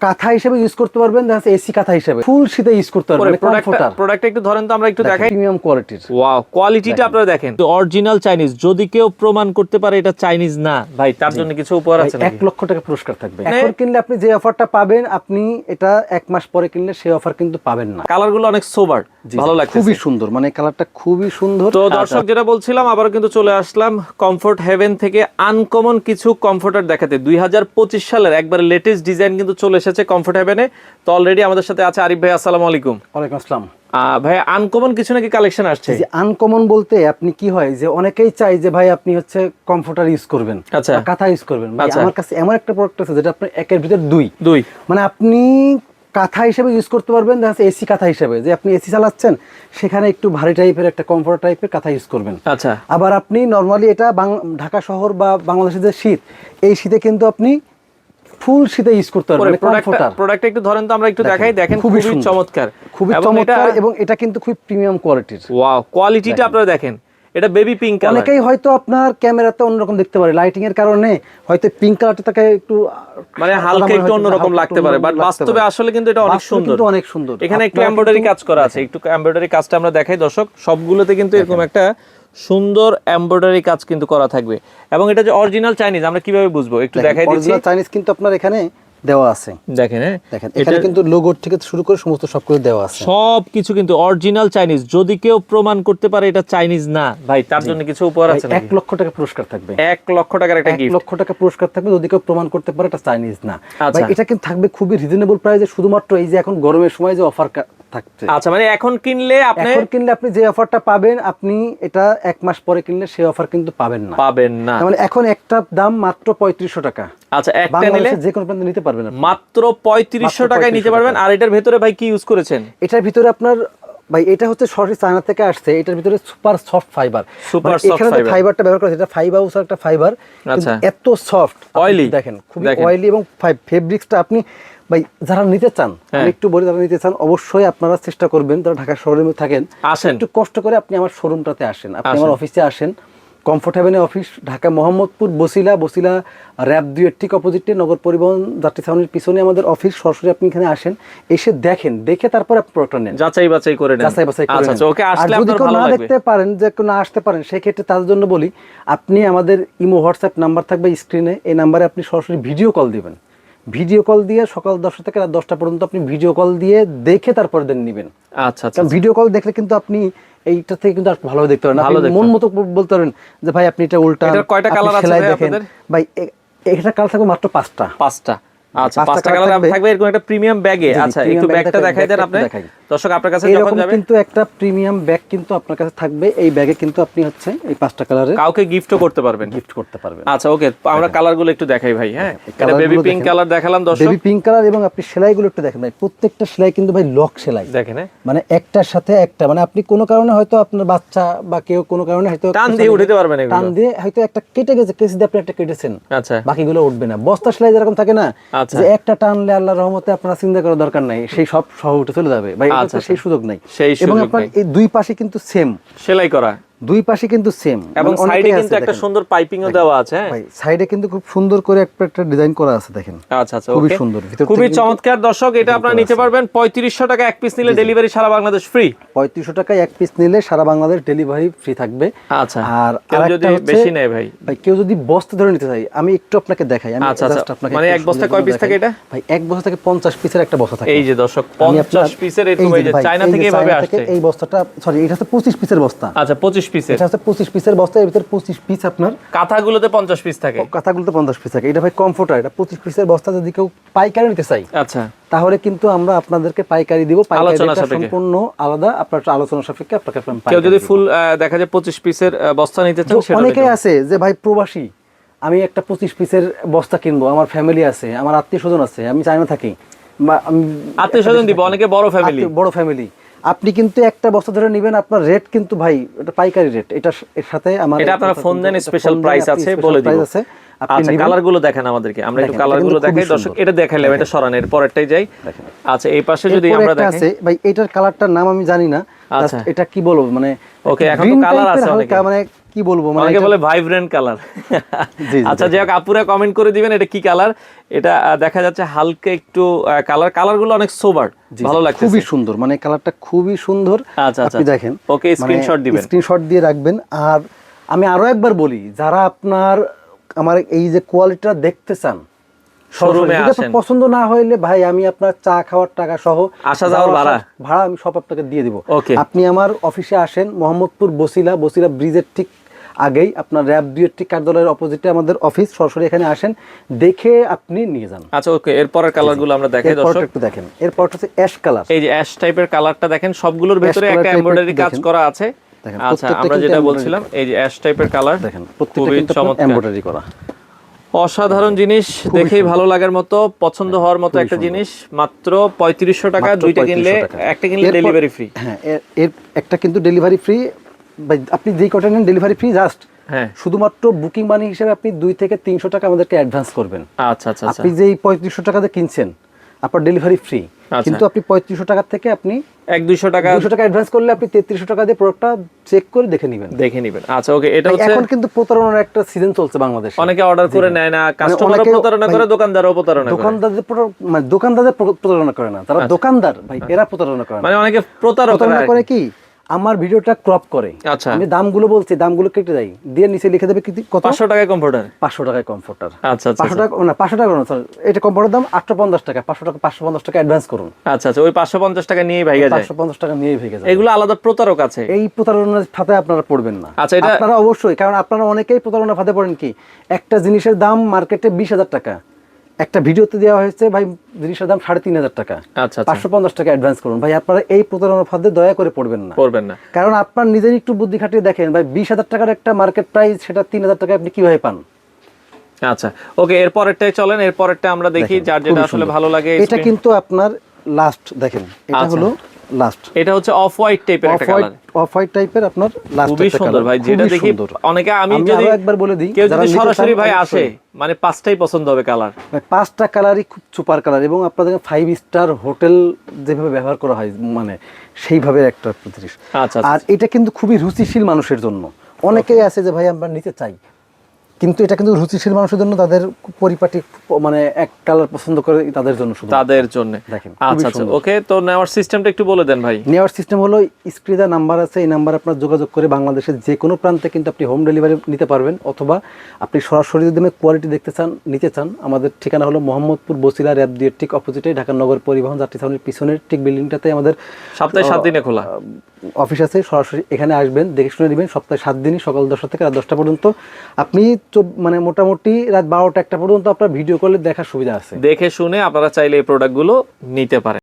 কাঁথা হিসেবে ইউজ করতে পারবেন দেখা যাচ্ছে এসি কাঁথা হিসেবে। ফুল শীতে ইউজ করতে পারবেন প্রোডাক্টটা কমফোর্টার প্রোডাক্টটা একটু ধরেন তো আমরা একটু দেখাই। প্রিমিয়াম কোয়ালিটির ওয়াও কোয়ালিটিটা আপনারা দেখেন। অরিজিনাল চাইনিজ যদি কেউ প্রমাণ করতে পারে এটা চাইনিজ না ভাই তার জন্য কিছু উপহার আছে নাকি? 1 লক্ষ টাকা পুরস্কার থাকবে। মানে- এখন কিনলে আপনি যে অফারটা পাবেন আপনি এটা এক মাস পরে কিনলে সেই অফার কিন্তু পাবেন না। কালারগুলো অনেক সোবার ভালো লাগছে খুবই সুন্দর মানে কালারটা খুবই সুন্দর। তো দর্শক যেটা বলছিলাম আবারও কিন্তু চলে আসলাম কমফোর্ট হেভেন থেকে আনকমন কিছু কমফোর্টার দেখাতে। দুই হাজার পঁচিশ সালের একবারে লেটেস্ট ডিজাইন কিন্তু চলে এসেছে কমফোর্ট হেভেনে তো অলরেডি আমাদের সাথে আছে আরিফ ভাই আসসালামু আলাইকুম। ওয়ালাইকুম আসসালাম। আহ, ভাই আনকমন কিছু নাকি কালেকশন আসছে? যে আনকমন বলতে আপনি কি হয় যে অনেকেই চাই যে ভাই আপনি হচ্ছে কমফোর্টার ইউজ করবেন আচ্ছা। কাঁথা ইউজ করবেন। আচ্ছা। আমার কাছে এমন একটা প্রোডাক্ট আছে যেটা আপনার একের ভিতর দুই। দুই। মানে আপনি কাঁথা হিসেবে ইউজ করতে পারবেন। দেখা যাচ্ছে এসি কাঁথা হিসেবে। যে আপনি এসি চালাচ্ছেন সেখানে একটু ভারী টাইপের একটা কমফোর্ট টাইপের কাঁথা ইউজ করবেন। আচ্ছা। আবার আপনি নর্মালি এটা ঢাকা শহর বা বাংলাদেশের যে শীত এই শীতে কিন্তু আপনি ফুল শীতে ইউজ করতে পারবেন মানে কমফোর্টার প্রোডাক্টটা একটু ধরেন তো আমরা একটু দেখাই দেখেন খুবই চমৎকার। খুবই চমৎকার এবং এটা কিন্তু খুব প্রিমিয়াম কোয়ালিটির ওয়াও কোয়ালিটিটা আপনারা দেখেন। এটা বেবি পিঙ্ক কালার অনেকেই হয়তো আপনার ক্যামেরাতে অন্যরকম দেখতে পারে লাইটিং এর কারণে হয়তো পিঙ্ক কালারটা তাকে একটু মানে হালকা একটু অন্যরকম লাগতে পারে বাট বাস্তবে আসলে কিন্তু এটা অনেক সুন্দর কিন্তু অনেক সুন্দর। এখানে একটু এমব্রয়ডারি কাজ করা আছে। একটু এমব্রয়ডারি কাজটা আমরা দেখাই। দর্শক সবগুলোতে কিন্তু এরকম একটা সুন্দর এমব্রয়ডারি কাজ কিন্তু করা থাকবে। এবং এটা যে অরিজিনাল চাইনিজ আমরা কীভাবে বুঝব? একটু দেখাই দিচ্ছি। অরিজিনাল চাইনিজ কিন্তু আপনার এখানে দেওয়া আছে। দেখেন হ্যাঁ? দেখেন এখানে কিন্তু লোগো থেকে শুরু করে সমস্ত সবকিছু দেওয়া আছে। কিন্তু অরিজিনাল চাইনিজ যদি কেউ প্রমাণ করতে পারে এটা চাইনিজ না ভাই তার জন্য কিছু উপহার আছে এক লক্ষ টাকা পুরস্কার থাকবে। এক লক্ষ টাকার একটা এক লক্ষ টাকা পুরস্কার থাকবে যদি কেউ প্রমাণ করতে পারে এটা চাইনিজ না। আচ্ছা। ভাই এটা কিন্তু থাকবে খুবই রিজনেবল প্রাইসে শুধুমাত্র এই যে এখন গরমের সময় যে অফার থাকছে। আচ্ছা মানে এখন কিনলে আপনি এখন কিনলে আপনি যে অফারটা পাবেন আপনি এটা এক মাস পরে কিনলে সেই অফার কিন্তু পাবেন না। পাবেন না। মানে এখন একটা দাম মাত্র পঁয়ত্রিশশো টাকা। আচ্ছা একটা নিলে যে কোনো প্রান্তে নিতে পারবেন মাত্র পঁয়ত্রিশশো টাকায় নিতে পারবেন। আর এটার ভেতরে ভাই কি ইউজ করেছেন? এটার ভিতরে আপনার ভাই এটা হচ্ছে সরাসরি চায়না থেকে আসছে। এটার ভিতরে super soft fibre Super soft এখানে ফাইবারটা ব্যবহার করা এটা হাউস একটা ফাইবার আচ্ছা। এত সফট Oily। দেখেন খুবই দেখেন। অয়েলি এবং ফেব্রিক্সটা আপনি ভাই যারা নিতে চান হ্যাঁ। একটু বলি যারা নিতে চান অবশ্যই আপনারা চেষ্টা করবেন যারা ঢাকা শহরের মধ্যে থাকেন আসেন। একটু কষ্ট করে আপনি আমার শোরুমটাতে আসেন। আপনি আমার অফিসে আসেন। Comfortable office Dhaka Mohammadpur Basila Basila RAB দুইয়ের ঠিক অপোজিটে নগর পরিবহন যাত্রী ছাউনির পিছনে আমাদের অফিস। সরাসরি আপনি এখানে আসেন এসে দেখেন দেখে তারপর আপনি প্রোডাক্টটা নেন। যাচাই বাছাই করে নেন। যাচাই বাছাই করে আচ্ছা আচ্ছা ওকে আর যদি কেউ না দেখতে পারেন যে কেউ না আসতে পারেন সেক্ষেত্রে তাদের জন্য বলি আপনি আমাদের ইমো হোয়াটসঅ্যাপ নাম্বার থাকবে স্ক্রিনে এই নাম্বারে আপনি সরাসরি ভিডিও কল দিবেন। ভিডিও কল দিয়ে সকাল দশটা থেকে রাত দশটা পর্যন্ত আপনি ভিডিও কল দিয়ে দেখে তারপরে দেন নেবেন। আচ্ছা আচ্ছা ভিডিও কল দেখলে কিন্তু আপনি এইটা থেকে কিন্তু আর ভালো দেখতে পারেন আপনি মন মতো বলতে পারেন যে ভাই আপনি এটা উল্টা কয়টা কালার আছে সেলাই ভাই দেখেন। আপনাদের? ভাই এটা কালার থাকবে মাত্র পাঁচটা। পাঁচটা। আচ্ছা পাঁচটা পাঁচটা কালার থাকবে। থাকবে এরকম একটা প্রিমিয়াম ব্যাগে। জি, জি, আচ্ছা একটু ব্যাগটা দেখাই, দেখাই দেন আপনি। দেখাই। দর্শক আপনার কাছে যখন যাবে? কিন্তু একটা প্রিমিয়াম ব্যাগ কিন্তু আপনার কাছে থাকবে এই ব্যাগে কিন্তু আপনি হচ্ছে এই পাঁচটা কালারের কাউকে গিফটও করতে পারবেন। গিফট করতে পারবেন। আচ্ছা ওকে আমরা কালারগুলো একটু দেখাই ভাই হ্যাঁ? এটা বেবি পিঙ্ক দেখেন। কালার দেখালাম দর্শক। বেবি পিঙ্ক কালার এবং আপনি সেলাইগুলো একটু দেখেন ভাই প্রত্যেকটা সেলাই কিন্তু ভাই লক সেলাই। দেখেন হ্যাঁ? মানে একটার সাথে একটা মানে আপনি কোনো কারণে হয়তো আপনার বাচ্চা বা কেউ কোনো কারণে হয়তো টান দিয়ে উঠাতে পারবেন টান দিয়ে হয়তো একটা কেটে গেছে কেসি দিয়ে আপনি একটা কেটেছেন আচ্ছা। বাকিগুলো উঠবে না। বস্তা সেলাই যেরকম থাকে না আচ্ছা। যে একটা টানলে আল্লাহ রহমতে আপনার চিন্তা করার দরকার নাই সেই সব সহ উঠে চলে যাবে। ভাই আচ্ছা, সেই সুযোগ নাই। এবং আপনার এই দুই পাশে কিন্তু সেম সেলাই করা। দুই পাশে কিন্তু সেম এবং সাইডে কিন্তু একটা সুন্দর পাইপিংও দেওয়া আছে হ্যাঁ। ভাই সাইডে কিন্তু খুব সুন্দর করে একটা একটা ডিজাইন করা আছে দেখেন। আচ্ছা আচ্ছা খুবই সুন্দর। খুবই চমৎকার। দর্শক এটা আপনারা নিতে পারবেন। পঁয়ত্রিশশো টাকা এক পিস নিলে ডেলিভারি সারা বাংলাদেশ ফ্রি পঁয়ত্রিশশো টাকায় এক পিস নিলে সারা বাংলাদেশ ডেলিভারি ফ্রি থাকবে। আচ্ছা। আর আরেকটা যদি বেশি নেয় ভাই। ভাই কেউ যদি বস্তা ধরে নিতে চাই আমি একটু আপনাকে দেখাই। আমি আচ্ছা, আচ্ছা। আপনাকে মানে এক বস্তা কয় piece থাকে এটা? ভাই এক বস্তা থেকে পঞ্চাশ পিসের একটা বস্তা থাকে। এই যে দর্শক আমি পঞ্চাশ আপনার- পিসের এই এরকম যে এই যে চায়না থেকে এভাবে আসছে। এই বস্তাটা সরি এটা হচ্ছে পঁচিশ পিসের বস্তা। আচ্ছা পঁচিশ পিসের। এটা হচ্ছে পঁচিশ পিসের বস্তা এর ভিতরে পঁচিশ পিস আপনার। কাঁথাগুলোতে পঞ্চাশ পিস থাকে। কথাগুলোতে পঞ্চাশ পিস থাকে। এটা ভাই কমফোর্টার এটা পঁচিশ পিসের বস্তা যদি কেউ পাইকারি নিতে চাই আচ্ছা। তাহলে কিন্তু আমরা আপনাদেরকে পাইকারি দিব। সম্পূর্ণ আলাদা। আপনার আলোচনা সাপেক্ষে আপনাকে কেউ যদি ফুল দেখা যায় পঁচিশ পিসের বস্তা নিতে চান সেটা অনেকেই আছে যে ভাই প্রবাসী আমি একটা পঁচিশ পিসের বস্তা কিনবো আমার ফ্যামিলি আছে আমার আত্মীয় স্বজন আছে আমি চাইনা থাকি। আত্মীয় স্বজন দিব অনেকে বড় ফ্যামিলি বড় ফ্যামিলি আপনি কিন্তু একটা বস্তা ধরে নেবেন আপনার রেট কিন্তু ভাই এটা পাইকারি রেট এটা এর সাথে আমার এটা আপনারা ফোন দেন স্পেশাল প্রাইস আছে বলে দিব। আছে। আপনি আচ্ছা। কালারগুলো দেখেন আমাদেরকে। আমরা একটু কালারগুলো দেখাই দর্শক। এটা দেখাইলাম এটা সরানের পরেরটাই যাই। আচ্ছা এই পাশে যদি আমরা দেখি ভাই এটার কালারটার নাম আমি জানি না। আচ্ছা। এটা কি বলব? মানে ওকে এখন তো কালার আছে অনেক। মানে কি বলব? মানে অনেকে বলে ভাইব্রেন্ট কালার জি, আচ্ছা যাই হোক আপুরা কমেন্ট করে দিবেন এটা কি কালার এটা দেখা যাচ্ছে হালকা একটু কালার কালারগুলো অনেক সোবার ভালো লাগছে খুবই সুন্দর। মানে কালারটা খুবই সুন্দর। আচ্ছা, আচ্ছা। আপনি দেখেন। ওকে, screenshot দিবেন। স্ক্রিনশট দিয়ে রাখবেন। আর আমি আরও একবার বলি যারা আপনার আমার এই যে কোয়ালিটিটা দেখতে চান আপনার আসেন। পছন্দ না হইলে ভাই আমি আপনার চা খাওয়ার টাকা সহ আসা যাওয়ার ভাড়া? ভাড়া আমি সব আপনাকে দিয়ে দিব। আপনি আমার অফিসে আসেন মোহাম্মদপুর বসিলা বসিলা ব্রিজের ঠিক আগেই আপনার র্যাব দুইয়ের ঠিক কার্যালয়ের অপোজিটে আমাদের অফিস সরাসরি এখানে আসেন দেখে আপনি নিয়ে যান। আচ্ছা ওকে এরপরের কালারগুলো আমরা দেখাই দর্শক। একটু দেখেন। এরপরটা হচ্ছে অ্যাশ কালার এই যে অ্যাশ টাইপের কালারটা দেখেন সবগুলোর ভেতরে একটা এমব্রয়ডারি কাজ করা আছে। দেখেন, আচ্ছা আমরা যেটা বলছিলাম এই যে অ্যাশ টাইপের কালার দেখেন প্রত্যেকটা কিন্তু এমব্রয়ডারি করা। অসাধারণ জিনিস দেখেই ভালো লাগার মতো পছন্দ হওয়ার মতো একটা জিনিস মাত্র পঁয়ত্রিশশো টাকা দুইটা কিনলে একটা কিনলে ডেলিভারি ফ্রি হ্যাঁ এর- একটা কিন্তু ডেলিভারি ফ্রি আপনি যেই কটা নেন ডেলিভারি ফ্রি জাস্ট হ্যাঁ। শুধুমাত্র বুকিং মানি হিসেবে আপনি দুই থেকে তিনশো টাকা আমাদেরকে অ্যাডভান্স করবেন। আচ্ছা আচ্ছা আচ্ছা। আপনি যেই পঁয়ত্রিশশো টাকা দিয়ে কিনছেন আপনার ডেলিভারি ফ্রি আচ্ছা। কিন্তু আপনি পঁয়ত্রিশশো টাকার থেকে আপনি এক দুইশো টাকা দুশো টাকা অ্যাডভান্স করলে আপনি তেত্রিশশো টাকা দিয়ে প্রোডাক্টটা চেক করে দেখে নেবেন। দেখে নেবেন। আচ্ছা ওকে এটা হচ্ছে এখন কিন্তু প্রতারণার একটা সিজন চলছে বাংলাদেশে। অনেকে অর্ডার করে নেয় না কাস্টমার অনেকে- প্রতারণা করে দোকানদারও প্রতারণা করে। দোকানদারদের মানে দোকানদারদের প্রতারণা করে না তারা দোকানদার ভাই এরা প্রতারণা করে মানে অনেকে প্রতারণা করে কি? আমার ভিডিওটা ক্রপ করে। আচ্ছা। আমি দামগুলো বলছি দামগুলো কেটে দেয় দিয়ে নিচে লিখে দেবে কত? পাঁচশো টাকায় কম্পিউটার পাঁচশো টাকায় কমফোর্টার আচ্ছা আচ্ছা পাঁচশো টাকা না পাঁচশো টাকা না sorry, এটা কমফোর্টের দাম আটশো পঞ্চাশ টাকা। পাঁচশো টাকা পাঁচশো পঞ্চাশ টাকা অ্যাডভান্স করুন। আচ্ছা আচ্ছা ওই পাঁচশো পঞ্চাশ টাকা নিয়েই ভাইয়া যায়। পাঁচশো পঞ্চাশ টাকা নিয়ে ভেঙে যাবে এগুলো আলাদা প্রতারক আছে। এই প্রতারণার ফাঁদে আপনারা পড়বেন না। আচ্ছা, এটা- আপনারা অবশ্যই কারণ আপনারা অনেকেই প্রতারণা ফাঁদে পড়েন কি? একটা জিনিসের দাম মার্কেটে বিশ হাজার টাকা। একটা ভিডিওতে দেওয়া হয়েছে ভাই জিনিসের দাম সাড়ে তিন হাজার টাকা। আচ্ছা আচ্ছা। পাঁচশো পঞ্চাশ টাকা অ্যাডভান্স করুন। ভাই আপনারা এই প্রতারণার ফাঁদে দয়া করে পড়বেন না। পড়বেন না। কারণ আপনার নিজের একটু বুদ্ধি খাটিয়ে দেখেন ভাই বিশ হাজার টাকার একটা মার্কেট প্রাইস সেটা তিন হাজার টাকা আপনি কীভাবে পান? আচ্ছা ওকে এরপরেরটাই চলেন এরপরেরটা আমরা দেখি যার যেটা আসলে ভালো লাগে এটা কিন্তু আপনার লাস্ট দেখেন এটা আচ্ছা। হলো লাস্ট এটা হচ্ছে অফ হোয়াইট টাইপের একটা কালার অফ হোয়াইট টাইপের আপনার লাস্ট খুবই সুন্দর ভাই যেটা দেখি অনেকে আমি যদি একবার বলে দিই, কেউ যদি সরাসরি ভাই আসে মানে পাঁচটাই পছন্দ হবে কালার পাঁচটা কালারই খুব সুপার কালার এবং আপনাদের ফাইভ স্টার হোটেল যেভাবে ব্যবহার করা হয় মানে সেইভাবে একটা জিনিস। আচ্ছা আর এটা কিন্তু খুবই রুচিশীল মানুষের জন্য। অনেকেই আছে যে ভাই আমরা নিতে চাই কিন্তু এটা কিন্তু রুচিশীল মানুষের জন্য তাদের পরিপাটি মানে এক কালার পছন্দ করে তাদের জন্য শুধু। তাদের জন্য। দেখেন, আচ্ছা আচ্ছা ওকে তো নেওয়ার সিস্টেমটা একটু বলে দেন ভাই। নেওয়ার সিস্টেম হলো স্ক্রিনে নাম্বার আছে এই নাম্বার আপনার যোগাযোগ করে বাংলাদেশের যে কোনো প্রান্তে কিন্তু আপনি হোম ডেলিভারি নিতে পারবেন অথবা আপনি সরাসরি যদি কোয়ালিটি দেখতে চান নিতে চান আমাদের ঠিকানা হলো মোহাম্মদপুর বসিলা র্যাব দিয়ে ঠিক অপোজিটে ঢাকা নগর পরিবহন যাত্রী ছাউনির পিছনের ঠিক বিল্ডিংটাতে আমাদের সপ্তাহে সাত দিনে খোলা। অফিস আছে, সরাসরি এখানে আসবেন, দেখে শুনে নেবেন, সপ্তাহে সাত দিনই, সকাল দশটা থেকে রাত দশটা পর্যন্ত। আপনি মানে মোটামুটি রাত বারোটা একটা পর্যন্ত আপনার ভিডিও কলে দেখার সুবিধা আছে। দেখে শুনে আপনারা চাইলে এই প্রোডাক্টগুলো নিতে পারেন।